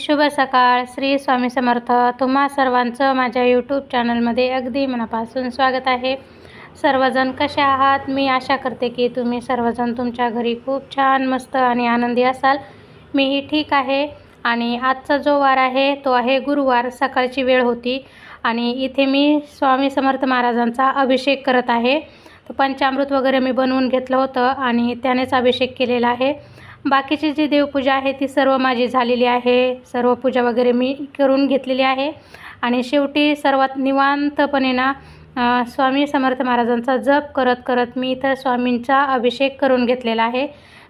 शुभ सकाळ. श्री स्वामी समर्थ. तुम्हा सर्वांचं माझ्या यूट्यूब चॅनलमध्ये अगदी मनापासून स्वागत आहे. सर्वजण कसे आहात? मी आशा करते की तुम्ही सर्वजण तुमच्या घरी खूप छान मस्त आणि आनंदी असाल. मीही ठीक आहे आणि आजचा जो वार आहे तो आहे गुरुवार. सकाळची वेळ होती आणि इथे मी स्वामी समर्थ महाराजांचा अभिषेक करत आहे. तर पंचामृत वगैरे मी बनवून घेतलं होतं आणि त्यानेच अभिषेक केलेला आहे. बाकीची जी देवपूजा आहे ती सर्व माझी झालेली आहे. सर्व पूजा वगैरे मी करून घेतलेली आहे. आणि शेवटी सर्वात निवांतपणे ना स्वामी समर्थ महाराजांचा जप करत करत मी इथं स्वामींचा अभिषेक करून घेतलेला आहे.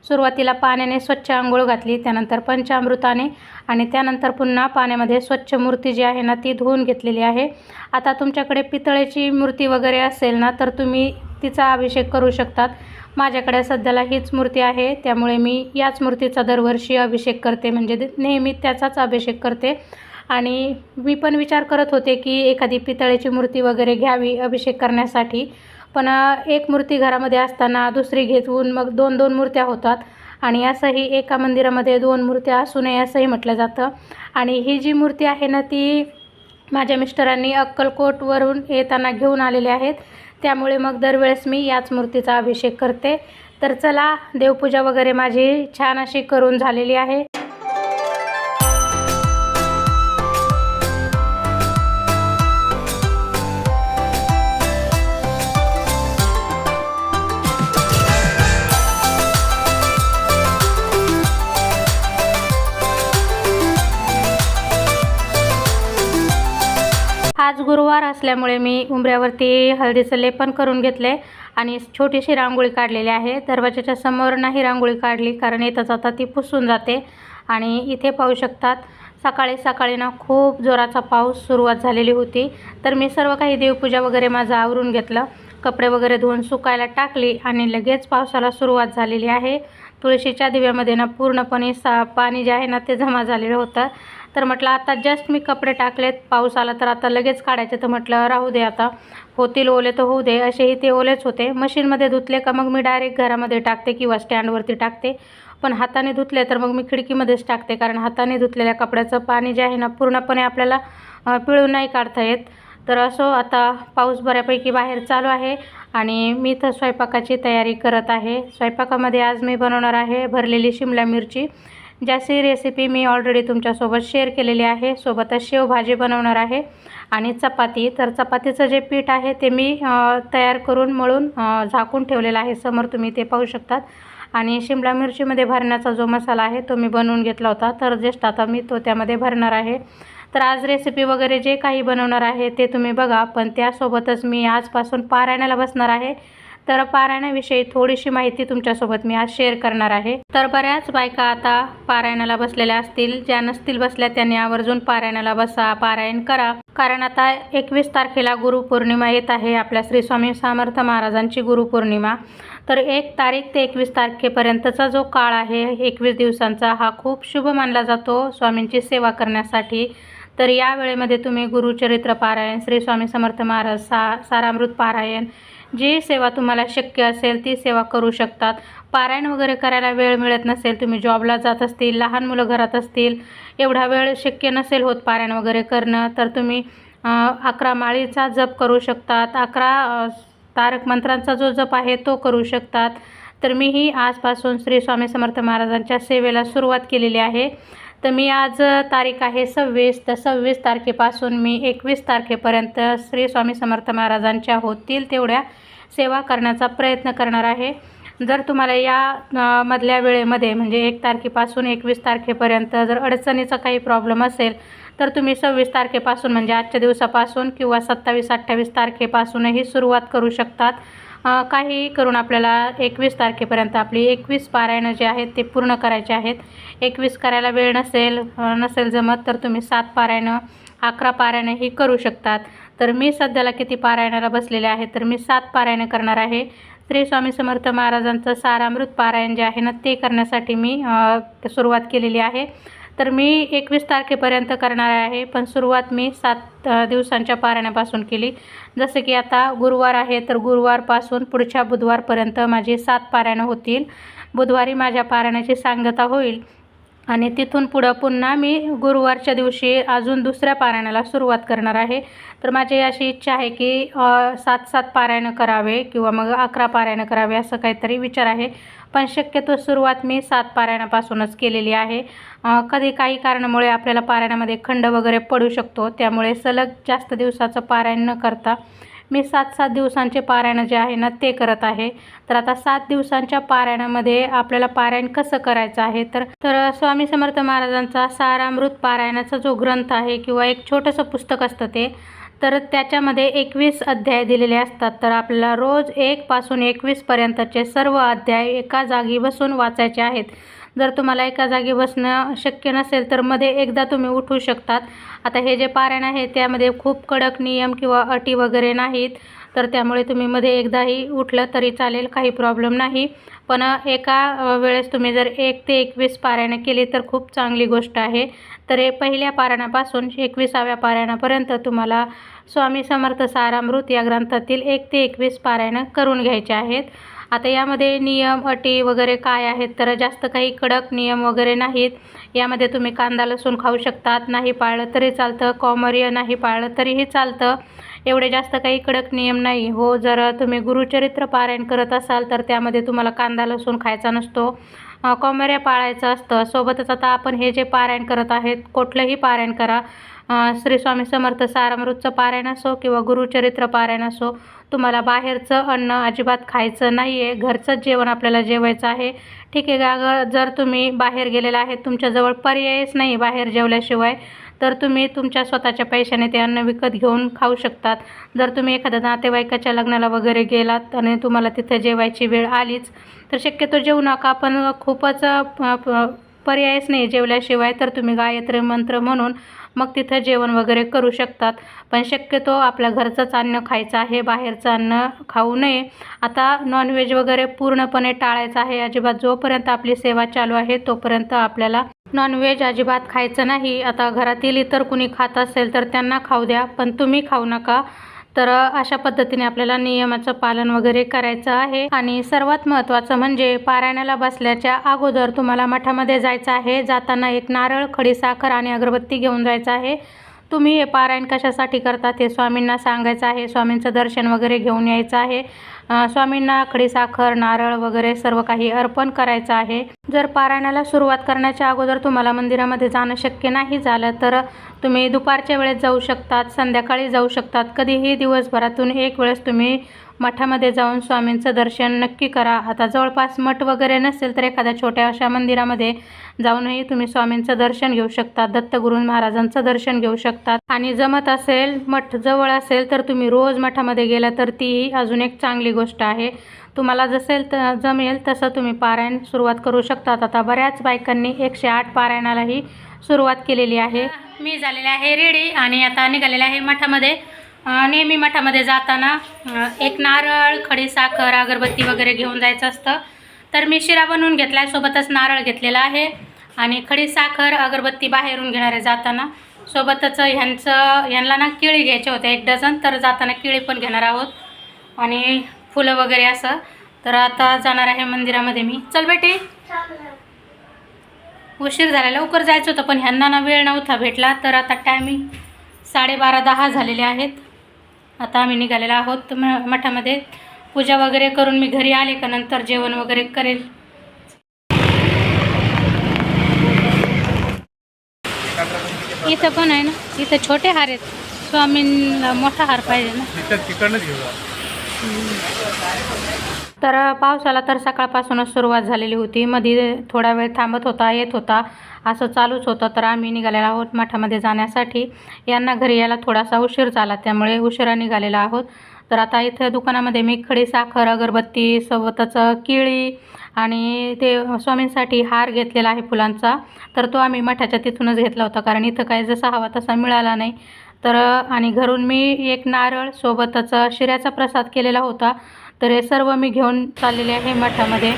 सुरुवातीला पाण्याने स्वच्छ आंघोळ घातली त्यानंतर पंचामृताने आणि त्यानंतर पुन्हा पाण्यामध्ये स्वच्छ मूर्ती जी आहे ना ती धुवून घेतलेली आहे. आता तुमच्याकडे पितळेची मूर्ती वगैरे असेल ना तर तुम्ही तिचा अभिषेक करू शकतात. माझ्याकडे सध्याला हीच मूर्ती आहे त्यामुळे मी याच मूर्तीचा दरवर्षी अभिषेक करते म्हणजे नेहमी त्याचाच अभिषेक करते. आणि मी पण विचार करत होते की एखादी पितळेची मूर्ती वगैरे घ्यावी अभिषेक करण्यासाठी. पण एक मूर्ती घरामध्ये असताना दुसरी घेऊन मग दोन दोन मूर्त्या होतात. आणि असंही एका मंदिरामध्ये दोन मूर्त्या असू नये असंही म्हटलं जातं. आणि ही जी मूर्ती आहे ना ती माझ्या मिस्टरांनी अक्कलकोटवरून येताना घेऊन आलेले आहेत. त्यामुळे मग दरवेळेस मी याच मूर्तीचा अभिषेक करते. तर चला देवपूजा वगैरे माझी छान अशी करून झालेली आहे. गुरुवार असल्यामुळे मी उंबऱ्यावरती हळदीचं लेपन करून घेतले आणि छोटीशी रांगोळी काढलेली आहे. दरवाजाच्या समोर नाही रांगोळी काढली कारण येता जाता ती पुसून जाते आणि इथे पाहू शकतात सकाळी सकाळी ना खूप जोराचा पाऊस सुरुवात झालेली होती. तर मी सर्व काही देवपूजा वगैरे माझं आवरून घेतलं. कपडे वगैरे धुवून सुकायला टाकली आणि लगेच पावसाला सुरुवात झालेली आहे. तुळशीच्या दिव्यामध्ये ना पूर्णपणे सा पाणी जे आहे ना ते जमा झालेलं होतं. तर म्हटलं आता जस्ट मी कपडे टाकलेत पाऊस आला तर आता लगेच काढायचे. तर म्हटलं राहू दे आता होतील ओले तर होऊ दे. असेही ते ओलेच होते. मशीनमध्ये धुतले का मग मी डायरेक्ट घरामध्ये टाकते किंवा स्टँडवरती टाकते. पण हाताने धुतले तर मग मी खिडकीमध्येच टाकते कारण हाताने धुतलेल्या कपड्याचं पाणी जे आहे ना पूर्णपणे आपल्याला पिळून नाही काढता येत. तर असो आता पाऊस बऱ्यापैकी बाहेर चालू आहे आणि मी तर स्वयंपाकाची तयारी करत आहे. स्वयंपाकामध्ये आज मी बनवणार आहे भरलेली शिमला मिरची. ज्याची रेसिपी मी ऑलरेडी तुमच्यासोबत शेअर केलेली आहे. सोबतच शेवभाजी बनवणार आहे. आणि चपाती. तर चपातीचं जे पीठ आहे ते मी तयार करून मळून झाकून ठेवलेलं आहे. समोर तुम्ही ते पाहू शकतात. आणि शिमला मिरचीमध्ये भरण्याचा जो मसाला आहे तो मी बनवून घेतला होता. तर जस्ट आता मी तो त्यामध्ये भरणार आहे. तर आज रेसिपी वगैरे जे काही बनवणार आहे ते तुम्ही बघा. पण त्यासोबतच मी आजपासून पारायणाला बसणार आहे. तर पारायणाविषयी थोडीशी माहिती तुमच्यासोबत मी आज शेअर करणार आहे. तर बऱ्याच बायका आता पारायणाला बसलेल्या असतील. ज्या नसतील बसल्या त्यांनी आवर्जून पारायणाला बसा पारायण करा. कारण आता एकवीस तारखेला गुरुपौर्णिमा येत आहे. आपल्या श्री स्वामी समर्थ महाराजांची गुरुपौर्णिमा. तर एक तारीख ते एकवीस तारखेपर्यंतचा जो काळ आहे एकवीस दिवसांचा हा खूप शुभ मानला जातो स्वामींची सेवा करण्यासाठी. तर या वेळेमध्ये तुम्ही गुरुचरित्र पारायण श्री स्वामी समर्थ महाराज सा सारामृत पारायण जी सेवा तुम्हाला शक्य असेल ती सेवा करू शकतात. पारायण वगैरे करायला वेळ मिळत नसेल तुम्ही जॉबला जात असतील लहान मुलं घरात असतील एवढा वेळ शक्य नसेल होत पारायण वगैरे करणं तर तुम्ही अकरा माळीचा जप करू शकतात. अकरा तारक मंत्रांचा जो जप आहे तो करू शकतात. तर मीही आजपासून श्री स्वामी समर्थ महाराजांच्या सेवेला सुरुवात केलेली आहे. तर मी आज तारीख आहे सव्वीस. तर सव्वीस तारखेपासून मी एकवीस तारखेपर्यंत श्री स्वामी समर्थ महाराजांच्या होतील तेवढ्या सेवा करण्याचा प्रयत्न करणार आहे. जर तुम्हाला या मधल्या वेळेमध्ये म्हणजे एक तारखेपासून एकवीस तारखेपर्यंत जर अडचणीचा काही प्रॉब्लेम असेल तर तुम्ही सव्वीस तारखेपासून म्हणजे आजच्या दिवसापासून किंवा सत्तावीस अठ्ठावीस तारखेपासूनही सुरुवात करू शकतात. काही करून आपल्याला एकवीस तारखेपर्यंत आपली एकवीस पारायणं जे आहेत ते पूर्ण करायचे आहेत. एकवीस करायला वेळ नसेल नसेल जमत तर तुम्ही सात पारायणं अकरा पारायणं ही करू शकतात. तर मी सध्याला किती पारायणाला बसलेले आहे तर मी सात पारायणं करणार आहे. श्री स्वामी समर्थ महाराजांचं सारामृत पारायण जे आहे ना ते करण्यासाठी मी सुरुवात केलेली आहे. तर मी एकवीस तारखेपर्यंत करणार आहे पण सुरुवात मी सात दिवसांच्या पारण्यापासून केली. जसं की आता गुरुवार आहे तर गुरुवारपासून पुढच्या बुधवारपर्यंत माझी सात पारायणं होतील. बुधवारी माझ्या पारायणाची सांगता होईल. आणि तिथून पुढं पुन्हा मी गुरुवारच्या दिवशी अजून दुसऱ्या पारायणाला सुरुवात करणार आहे. तर माझी अशी इच्छा आहे की सात सात पारायणं करावे किंवा मग अकरा पारायणं करावे असं काहीतरी विचार आहे. पण शक्यतो सुरुवात मी सात पारायणापासूनच केलेली आहे. कधी काही कारणामुळे आपल्याला पारायणामध्ये खंड वगैरे पडू शकतो. त्यामुळे सलग जास्त दिवसाचं पारायण न करता मी सात सात दिवसांचे पारायण जे आहे ना ते करत आहे. तर आता सात दिवसांच्या पारायणामध्ये आपल्याला पारायण कसं करायचं आहे? तर तर स्वामी समर्थ महाराजांचा सारामृत पारायणाचा जो ग्रंथ आहे किंवा एक छोटंसं पुस्तक असतं ते तर त्याच्यामध्ये एकवीस अध्याय दिलेले असतात. तर आपल्याला रोज एक पासून एकवीसपर्यंतचे सर्व अध्याय एका जागी बसून वाचायचे आहेत. जर तुम्हाला एका जागी बसणं शक्य नसेल तर मध्ये एकदा तुम्ही उठू शकतात. आता हे जे पारायण आहे त्यामध्ये खूप कडक नियम किंवा अटी वगैरे नाहीत. तर त्यामुळे तुम्ही मध्ये एकदाही उठलं तरी चालेल काही प्रॉब्लेम नाही. पण एका वेळेस तुम्ही जर एक ते एकवीस पारायणं केली तर खूप चांगली गोष्ट आहे. तर हे पहिल्या पारायणापासून एकविसाव्या पारायणापर्यंत तुम्हाला स्वामी समर्थ सारामृत या ग्रंथातील एक ते एकवीस पारायणं करून घ्यायचे आहेत. आता यामध्ये नियम अटी वगैरे काय आहेत? तर जास्त काही कडक नियम वगैरे नाहीत. यामध्ये तुम्ही कांदा लसूण खाऊ शकतात. नाही पाळलं तरी चालतं. कॉमर्य नाही पाळलं तरीही चालतं. एवढे जास्त काही कडक नियम नाही. हो जर तुम्ही गुरुचरित्र पारायण करत असाल तर त्यामध्ये तुम्हाला कांदा लसूण खायचा नसतो. अ, पाळायचं असतं. सोबतच आता आपण हे जे पारायण करत आहेत कुठलंही पारायण करा. श्री स्वामी समर्थ सारामृतचं पारायण असो किंवा गुरुचरित्र पारायण असो तुम्हाला बाहेरचं अन्न अजिबात खायचं नाही आहे घरचंच जेवण आपल्याला जेवायचं आहे. ठीक आहे का ग जर तुम्ही बाहेर गेलेला आहे तुमच्याजवळ पर्यायच नाही बाहेर जेवल्याशिवाय तर तुम्ही तुमच्या स्वतःच्या पैशाने ते अन्न विकत घेऊन खाऊ शकतात. जर तुम्ही एखाद्या नातेवाईकाच्या लग्नाला वगैरे गेलात आणि तुम्हाला तिथे जेवायची वेळ आलीच तर शक्यतो जेवू नका. पण खूपच प- पर्यायच नाही जेवल्याशिवाय तर तुम्ही गायत्री मंत्र म्हणून मग तिथं जेवण वगैरे करू शकतात. पण शक्यतो आपल्या घरचंच अन्न खायचं आहे बाहेरचं अन्न खाऊ नये. आता नॉनव्हेज वगैरे पूर्णपणे टाळायचं आहे. अजिबात जोपर्यंत आपली सेवा चालू आहे तोपर्यंत आपल्याला नॉनव्हेज अजिबात खायचं नाही. आता घरातील इतर कुणी खात असेल तर त्यांना खाऊ द्या पण तुम्ही खाऊ नका. तर अशा पद्धतीने आपल्याला नियमाचं पालन वगैरे करायचं आहे. आणि सर्वात महत्त्वाचं म्हणजे पारायणाला बसल्याच्या अगोदर तुम्हाला मठामध्ये जायचं आहे. जाताना एक नारळ खडीसाखर आणि अगरबत्ती घेऊन जायचं आहे. तुम्ही हे पारायण कशासाठी करतात हे स्वामींना सांगायचं आहे. स्वामींचं दर्शन वगैरे घेऊन यायचं आहे. स्वामींना स्वामींना खडीसाखर नारळ वगैरे सर्व काही अर्पण करायचं आहे. जर पारायणाला सुरुवात करण्याच्या अगोदर तुम्हाला मंदिरामध्ये जाणं शक्य नाही झालं तर तुम्ही दुपारच्या वेळेत जाऊ शकतात संध्याकाळी जाऊ शकतात. कधीही दिवसभरातून एक वेळेस तुम्ही मठामध्ये जाऊन स्वामींचं दर्शन नक्की करा. आता जवळपास मठ वगैरे नसेल तर एखाद्या छोट्या अशा मंदिरामध्ये जाऊनही तुम्ही स्वामींचं दर्शन घेऊ शकता. दत्तगुरू महाराजांचं दर्शन घेऊ शकतात. आणि जमत असेल मठ जवळ असेल तर तुम्ही रोज मठामध्ये गेला तर तीही अजून एक चांगली गोष्ट आहे. तुम्हाला जसेल तर जमेल तसं तुम्ही पारायण सुरुवात करू शकतात आता बऱ्याच बायकांनी एकशे आठ पारायणालाही सुरुवात केलेली आहे. मी झालेले आहे रेडी आणि आता निघालेले आहे मठामध्ये. नेहमी मठामध्ये जाताना एक नारळ खडीसाखर अगरबत्ती वगैरे घेऊन जायचं असतं. तर मी शिरा बनवून घेतला आहे सोबतच नारळ घेतलेला आहे. आणि खडीसाखर अगरबत्ती बाहेरून घेणार आहे जाताना सोबतच ह्यांचं ह्यांना ना केळी घ्यायचे होते एक डझन तर जाताना केळी पण घेणार आहोत. आणि फुलं वगैरे असं. तर आता जाणार आहे मंदिरामध्ये मी. चल बेटी. उशीर झाला लवकर जायचं होतं पण ह्यांना ना वेळ नव्हता भेटला. तर आता टायमिंग साडेबारा दहा झालेले आहेत. आता आम्ही निघालेलो आहोत. म मठामध्ये पूजा वगैरे करून मी घरी आले का नंतर जेवण वगैरे करेल. इथं पण आहे ना? इथं छोटे हार आहेत. स्वामींना मोठा हार पाहिजे ना. तिथं तिकडनंच घेऊया. तर पावसाला तर सकाळपासूनच सुरुवात झालेली होती. मध्ये थोडा वेळ थांबत होता येत होता. असं चालूच होतं. तर आम्ही निघालेलो आहोत मठामध्ये जाण्यासाठी. यांना घरी यायला थोडासा उशीर झाला त्यामुळे उशिरा निघालेला आहोत. तर आता इथं दुकानामध्ये मी खडी साखर अगरबत्ती सोबतच केळी आणि ते स्वामींसाठी हार घेतलेला आहे फुलांचा. तर तो आम्ही मठाच्या तिथूनच घेतला होता. कारण इथं काय जसा हवा तसा मिळाला नाही. तर आणि घरून मी एक नारळ सोबतच शिऱ्याचा प्रसाद केलेला होता. तर हे सर्व मी घेऊन चाललेले आहे मठामध्ये.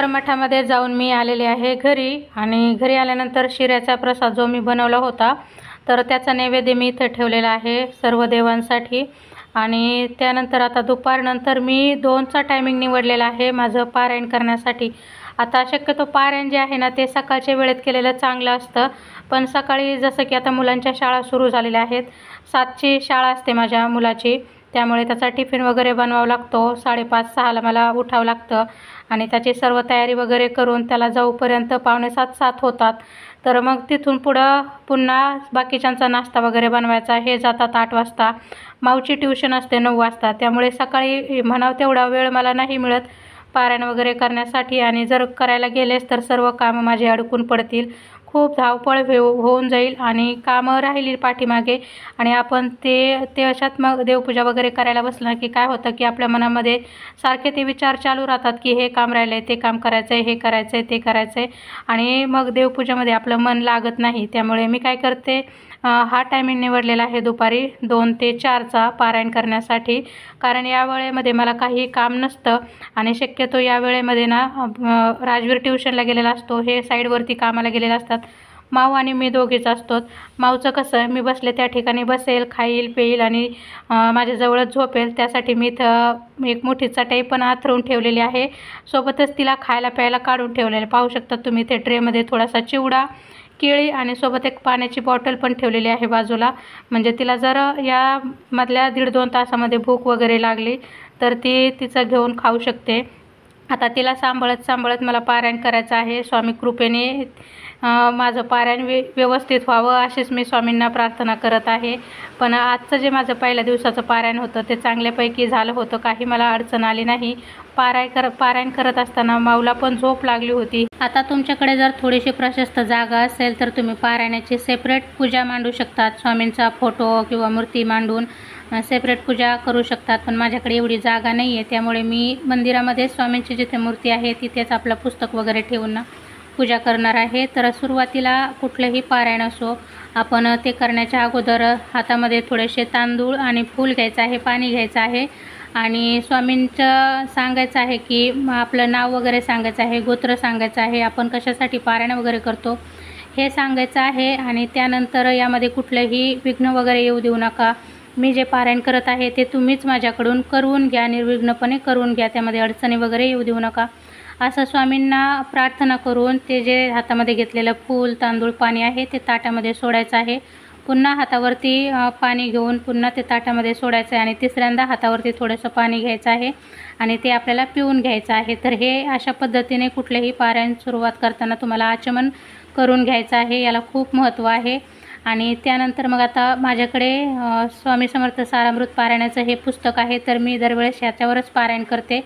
उत्तर मठामध्ये जाऊन मी आलेले आहे घरी आणि घरी आल्यानंतर शिऱ्याचा प्रसाद जो मी बनवला होता तर त्याचा नैवेद्य मी इथं ठेवलेला आहे सर्व देवांसाठी. आणि त्यानंतर आता दुपारनंतर मी दोनचा टायमिंग निवडलेला आहे माझं पारायण करण्यासाठी. आता शक्यतो पारायण जे आहे ना ते सकाळच्या वेळेत केलेलं चांगलं असतं. पण सकाळी जसं की आता मुलांच्या शाळा सुरू झालेल्या आहेत. सातची शाळा असते माझ्या मुलाची. त्यामुळे त्याचा टिफिन वगैरे बनवावा लागतो. साडेपाच सहाला मला उठावं लागतं. आणि त्याची सर्व तयारी वगैरे करून त्याला जाऊपर्यंत पावणे सात सात होतात. तर मग तिथून पुढं पुन्हा बाकीच्यांचा नाश्ता वगैरे बनवायचा. हे जातात आठ वाजता. माऊची ट्युशन असते नऊ वाजता. त्यामुळे सकाळी म्हणावं तेवढा वेळ मला नाही मिळत पारायण वगैरे करण्यासाठी. आणि जर करायला गेलेस तर सर्व कामं माझे अडकून पडतील. खूप धावपळ होऊन जाईल आणि कामं राहिली पाठीमागे. आणि आपण ते ते अशात मग देवपूजा वगैरे करायला बसलं की काय होतं की आपल्या मनामध्ये सारखे ते विचार चालू राहतात की हे काम राहिलं आहे ते काम करायचं आहे हे करायचं आहे ते करायचं आहे आणि मग देवपूजामध्ये आपलं मन लागत नाही. त्यामुळे मी काय करते हा टायमिंग निवडलेला आहे दुपारी दोन ते चारचा पारायण करण्यासाठी. कारण या वेळेमध्ये मला काही काम नसतं आणि शक्यतो या वेळेमध्ये ना राजवीर ट्युशनला गेलेला असतो. हे साईडवरती कामाला गेलेले असतात. माऊ आणि मी दोघीच असतो माऊचं कसं मी बसले त्या ठिकाणी बसेल खाईल पेईल आणि माझ्याजवळच झोपेल. त्यासाठी मी इथं एक मोठी चटई पण आथरून ठेवलेली आहे. सोबतच तिला खायला प्यायला काढून ठेवलेले पाहू शकता तुम्ही ते ट्रेमध्ये थोडासा चिवडा केळी आणि सोबत एक पाण्याची बॉटल पण ठेवलेली आहे बाजूला. म्हणजे तिला जर या मधल्या दीड दोन तासामध्ये भूक वगैरे लागली तर ती तिचं घेऊन खाऊ शकते. आता तिला सांभाळत सांभाळत मला पारायण करायचं आहे. स्वामी कृपेने माझं पारायण व्य व्यवस्थित व्हावं अशीच मी स्वामींना प्रार्थना करत आहे. पण आजचं जे माझं पहिल्या दिवसाचं पारायण होतं ते चांगल्यापैकी झालं होतं. काही मला अडचण आली नाही. पाराय कर पारायण करत असताना माऊला पण झोप लागली होती. आता तुमच्याकडे जर थोडीशी प्रशस्त जागा असेल तर तुम्ही पारायणाची सेपरेट पूजा मांडू शकतात. स्वामींचा फोटो किंवा मूर्ती मांडून सेपरेट पूजा करू शकतात. पण माझ्याकडे एवढी जागा नाही आहे त्यामुळे मी मंदिरामध्ये स्वामींची जिथे मूर्ती आहे तिथेच आपलं पुस्तक वगैरे ठेवून ना पूजा करणार आहे. तर सुरुवातीला कुठलंही पारायण असो आपण ते करण्याच्या अगोदर हातामध्ये थोडेसे तांदूळ आणि फूल घ्यायचं आहे पाणी घ्यायचं आहे. आणि स्वामींचं सांगायचं आहे की आपलं नाव वगैरे सांगायचं आहे गोत्र सांगायचं आहे आपण कशासाठी पारायण वगैरे करतो हे सांगायचं आहे. आणि त्यानंतर यामध्ये कुठलंही विघ्न वगैरे येऊ देऊ नका. मी जे पारायण करत आहे ते तुम्हीच माझ्याकडून करून घ्या निर्विघ्नपणे करून घ्या त्यामध्ये अडचणी वगैरे येऊ देऊ नका. असं स्वामींना प्रार्थना करून ते जे हातामध्ये घेतलेलं फूल तांदूळ पाणी आहे ते ताटामध्ये सोडायचं आहे. पुन्हा हातावरती पाणी घेऊन पुन्हा ते ताटामध्ये सोडायचं आहे आणि तिसऱ्यांदा हातावरती थोडंसं पाणी घ्यायचं आहे आणि ते आपल्याला पिऊन घ्यायचं आहे. तर हे अशा पद्धतीने कुठलेही पारायण सुरुवात करताना तुम्हाला आचमन करून घ्यायचं आहे याला खूप महत्त्व आहे. आणि त्यानंतर मग आता माझ्याकडे स्वामी समर्थ सारामृत पारायणाचं हे पुस्तक आहे तर मी दरवेळेस ह्याच्यावरच पारायण करते.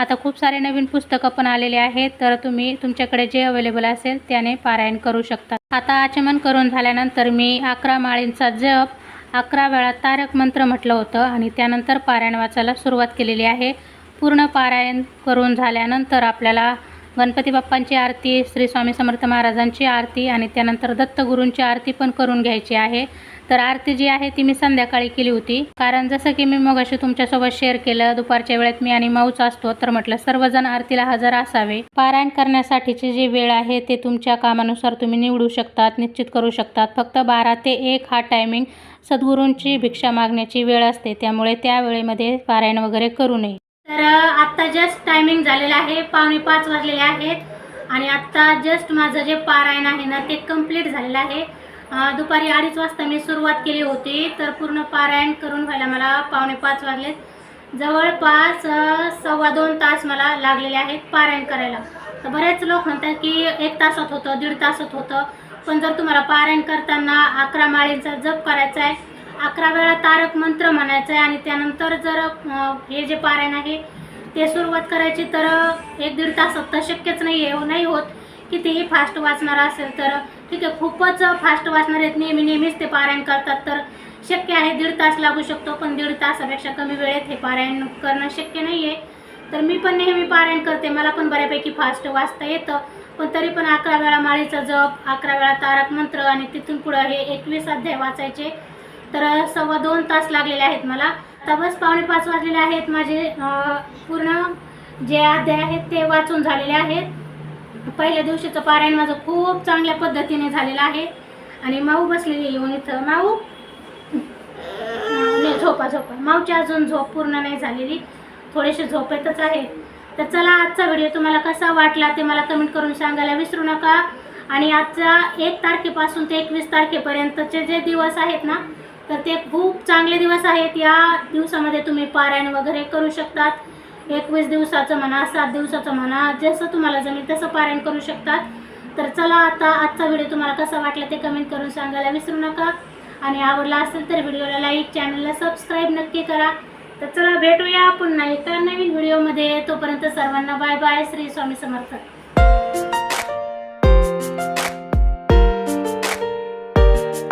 आता खूप सारे नवीन पुस्तकं पण आलेले आहेत तर तुम्ही तुमच्याकडे जे अवेलेबल असेल त्याने पारायण करू शकता. आता आचमन करून झाल्यानंतर मी अकरा माळींचा जप अकरा वेळा तारक मंत्र म्हटलं होतं आणि त्यानंतर पारायण वाचायला सुरुवात केलेली आहे. पूर्ण पारायण करून झाल्यानंतर आपल्याला गणपती बाप्पांची आरती श्री स्वामी समर्थ महाराजांची आरती आणि त्यानंतर दत्तगुरूंची आरती पण करून घ्यायची आहे. तर आरती जी आहे ती मी संध्याकाळी केली होती. कारण जसं की मी मग अशी तुमच्यासोबत शेअर केलं दुपारच्या वेळेत मी आणि माऊच असतो तर म्हटलं सर्वजण आरतीला हजर असावे. पारायण करण्यासाठीची जी वेळ आहे ते तुमच्या कामानुसार तुम्ही निवडू शकतात निश्चित करू शकतात. फक्त बारा ते एक हा टायमिंग सद्गुरूंची भिक्षा मागण्याची वेळ असते त्यामुळे त्या वेळेमध्ये पारायण वगैरे करू नये. तर आत्ता जस्ट टायमिंग झालेलं आहे पावणे पाच वाजलेले आहेत. आणि आत्ता जस्ट माझं जे पारायण आहे ना ते कंप्लीट झालेलं आहे. दुपारी अडीच वाजता मी सुरुवात केली होती तर पूर्ण पारायण करून व्हायला मला पावणे पाच वाजलेत. जवळपास सव्वा दोन तास मला लागलेले आहेत पारायण करायला. तर बरेच लोक म्हणतात की एक तासात होतं दीड तासात होतं. पण जर तुम्हाला पारायण करताना अकरा माळींचा जप करायचा आहे अकरा वेळा तारक मंत्र म्हणायचं आहे आणि त्यानंतर जर हे जे पारायण आहे ते सुरुवात करायची तर एक दीड तासात तर शक्यच नाही आहे नाही होत. कितीही फास्ट वाचणार असेल तर ठीक आहे खूपच फास्ट वाचणार आहेत. नेहमी नेहमीच ते पारायण करतात. तर शक्य आहे दीड तास लागू शकतो पण दीड तासापेक्षा कमी वेळेत हे पारायण करणं शक्य नाही आहे तर मी पण नेहमी पारायण करते. मला पण बऱ्यापैकी फास्ट वाचता येतं. पण तरी पण अकरा वेळा माळीचा जप अकरा वेळा तारक मंत्र आणि तिथून पुढं हे एकवीस अध्याय वाचायचे. तर सव्वा दोन तास लागलेले आहेत मला. आता बस पावणे पाच वाजलेले आहेत. माझे पूर्ण जे अध्याय आहेत ते वाचून झालेले आहेत. पहिल्या दिवशीचं पारायण माझं खूप चांगल्या पद्धतीने झालेलं आहे. आणि माऊ बसलेली येऊन इथं. माऊ? नाही झोपा झोपा. माऊची अजून झोप पूर्ण नाही झालेली. थोडेसे झोपेतच आहे. तर चला आजचा व्हिडिओ तुम्हाला कसा वाटला ते मला कमेंट करून सांगायला विसरू नका. आणि आजचा एक तारखेपासून ते एकवीस तारखेपर्यंतचे जे दिवस आहेत ना तर ते खूप चांगले दिवस आहेत. या दिवसामध्ये तुम्ही पारायण वगैरे करू शकतात. एकवीस दिवसाचं म्हणा सात दिवसाचं म्हणा जसं तुम्हाला जमेल तसं पारायण करू शकतात. तर चला आता आजचा व्हिडिओ तुम्हाला कसा वाटला ते कमेंट करून सांगायला विसरू नका. आणि आवडला असेल तर व्हिडिओला लाईक चॅनलला सबस्क्राईब नक्की करा. तर चला भेटूया पुन्हा एका नवीन व्हिडिओमध्ये तोपर्यंत सर्वांना बाय बाय श्री स्वामी समर्थ.